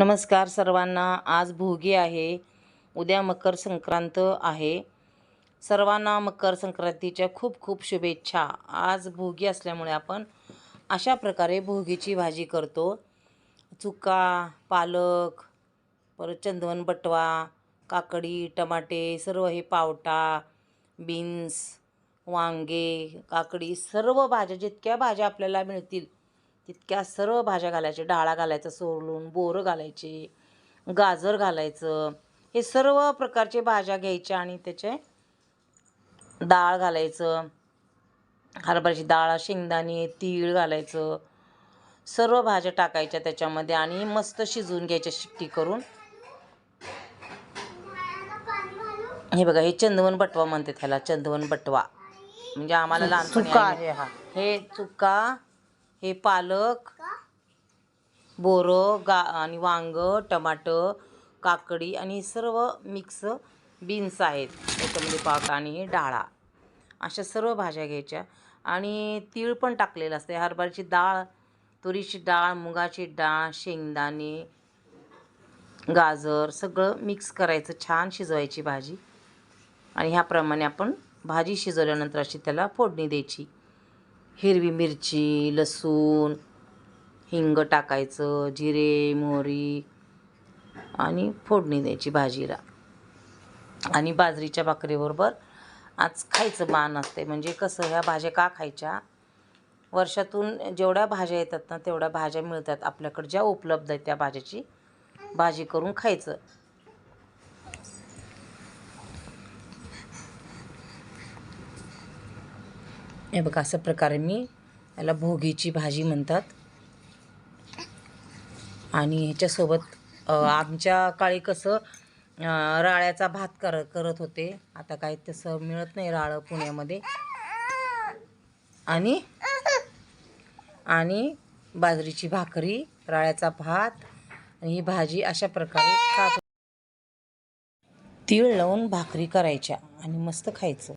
नमस्कार सर्वांना. आज भोगी आहे. उद्या मकर संक्रांत आहे. सर्वांना मकर संक्रांतीच्या खूप खूप शुभेच्छा. आज भोगी असल्यामुळे आपण अशा प्रकारे भोगीची भाजी करतो. चुका पालक परत चंदवन बटवा काकडी टमाटे सर्व हे पावटा बीन्स वांगे काकडी सर्व भाज्या जितक्या भाज्या आपल्याला मिळतील तितक्या सर्व भाज्या घालायच्या. डाळा घालायचं सोलून बोरं घालायचे गाजर घालायचं. हे सर्व प्रकारचे भाज्या घ्यायच्या आणि त्याचे डाळ घालायचं. हरभऱ्याची डाळ शेंगदाणे तीळ घालायचं. सर्व भाज्या टाकायच्या त्याच्यामध्ये आणि मस्त शिजवून घ्यायच्या शिट्टी करून. हे बघा हे चंदवन बटवा म्हणते त्याला चंदवन बटवा. म्हणजे आम्हाला चुका आईने- आहे हा. हे चुका हे पालक बोरं गा आणि वांग टमाटर काकडी आणि सर्व मिक्स बीन्स आहेत. त्याच्यामध्ये पावटा आणि हे डाळा. अशा सर्व भाज्या घ्यायच्या. आणि तीळ पण टाकलेलं असते. हरभऱ्याची डाळ तुरीची डाळ मुगाची डाळ शेंगदाणे गाजर सगळं मिक्स करायचं. छान शिजवायची भाजी. आणि ह्याप्रमाणे आपण भाजी शिजवल्यानंतर अशी त्याला फोडणी द्यायची. हिरवी मिरची लसूण हिंग टाकायचं जिरे मोहरी आणि फोडणी द्यायची भाजीला. आणि बाजरीच्या भाकरीबरोबर आज खायचं मान असते म्हणजे कसं ह्या भाज्या का खायच्या? वर्षातून जेवढ्या भाज्या येतात ना तेवढ्या भाज्या मिळतात. आपल्याकडे ज्या उपलब्ध आहेत त्या भाज्याची भाजी करून खायचं. हे बघा अशा प्रकारे मी याला भोगीची भाजी म्हणतात. आणि ह्याच्यासोबत आमच्या काळी कसं राळ्याचा भात कर करत होते. आता काय तसं मिळत नाही राळं पुण्यामध्ये. आणि आणि बाजरीची भाकरी राळ्याचा भात आणि ही भाजी अशा प्रकारे खात तीळ लावून भाकरी करायच्या आणि मस्त खायचं.